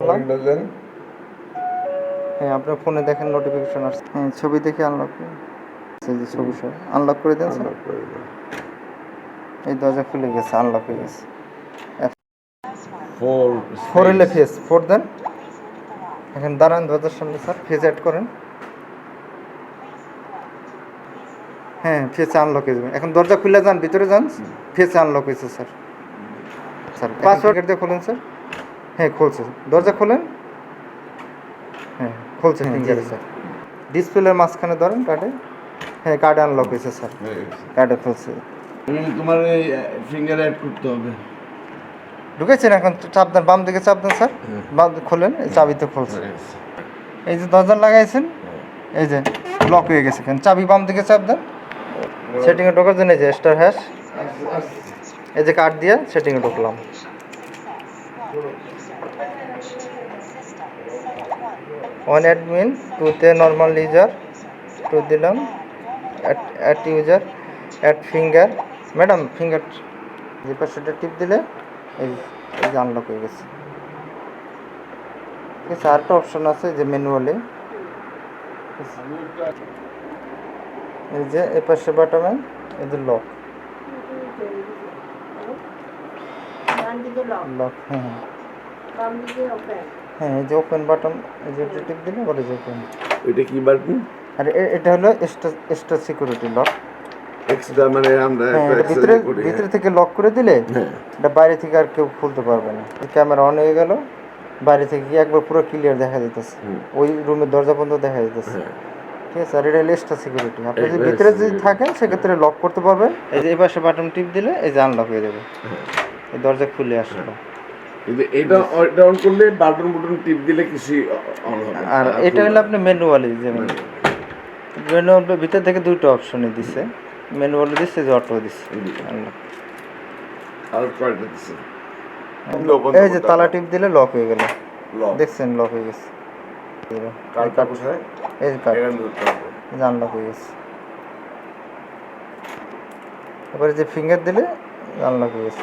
একটা হ্যাঁ আপনার ফোনে দেখেন নোটিফিকেশন আসছে। হ্যাঁ ছবি দেখে আনলক যে ছবি সব আনলক করে দেন এই দরজা খুলে গেছে আনলক হয়ে গেছে। ফোর ফোর এলে ফেস ফোর দেন এখন দাঁড়ান দরজার সামনে স্যার ফেস অ্যাড করেন। হ্যাঁ ফেসে আনলক হয়ে যাবে। এখন দরজা খুলে যান ভিতরে যান। ফেসে আনলক হয়েছে স্যার স্যার পাসওয়ার্ড দিয়ে খোলেন স্যার হ্যাঁ খুলছে। দরজা খোলেন? হ্যাঁ খুলছে ফিঙ্গারে স্যার ডিসপ্লের মাঝখানে ধরেন কার্ডে হ্যাঁ কার্ডে আনলক হয়েছে স্যার কার্ডে খুলছে। তোমার এই ফিঙ্গার অ্যাড করতে হবে। ঢুকেছেন এখন? চাপ দেন বাম দিকে চাপ দেন স্যার বাম খোলেন এই চাবিতে খুলছে। এই যে দরজা লাগাইছেন? এই যে লক হয়ে গেছে কেন চাবি বাম দিকে চাপ দেন সেটিংয়ে ঢোকার জন্য এই যে স্টার হ্যাশ এই যে কার্ড দিয়ে সেটিংয়ে ঢুকলাম। ওয়ান অ্যাডমিন টুতে নর্মাল ইউজার টু দিলাম at user at finger madam finger যে পাশেটা টিপ দিলে এই এই যে আনলক হয়ে গেছে। ঠিক আছে আরেকটা অপশন আছে যে ম্যানুয়ালি এই যে এ পাশে বাটামে এই যে লক লক লক হ্যাঁ হ্যাঁ হ্যাঁ এই যে ওপেন বাটন এই যে টিপ দিলে বলে যে ওপেন এটা কি বাটন আর এটা হলো extra extra security lock extra মানে আমরা হ্যাঁ ভিতরে ভিতরে থেকে লক করে দিলে হ্যাঁ। এটা বাইরে থেকে আর কেউ খুলতে পারবে না। ক্যামেরা অন হয়ে গেল বাইরে থেকে একবার পুরো ক্লিয়ার দেখা যেতেছে ওই রুমের দরজা বন্ধ দেখা যেতেছে হ্যাঁ। ঠিক আছে আর এটা হলো এক্সট্রা সিকিউরিটি আপনি যদি ভিতরে যদি থাকেন সেক্ষেত্রে লক করতে পারবেন। এই যে এই পাশে বাটন টিপ দিলে এই যে আনলক হয়ে যাবে। হ্যাঁ। এই দরজা খুলে আসলো। এটা এটা অন করলে বাটন বুটন টিপ দিলে কিছু অন হবে। আর এটা হলো আপনি ম্যানুয়ালি যেমন ম্যানুয়াল ভিতর থেকে দুটো অপশনই দিছে। ম্যানুয়ালি দিচ্ছে যে অটো দিচ্ছে unlock। আর কয়টা দিছে? এই যে তালা টিপ দিলে লক হয়ে গেল। দেখছেন লক হয়ে গেছে। যে কার্ডটা কোথায়? এই যে কার্ড যে আনলক হয়ে গেছে। এবারে যে ফিঙ্গার দিলে আনলক হয়ে গেছে।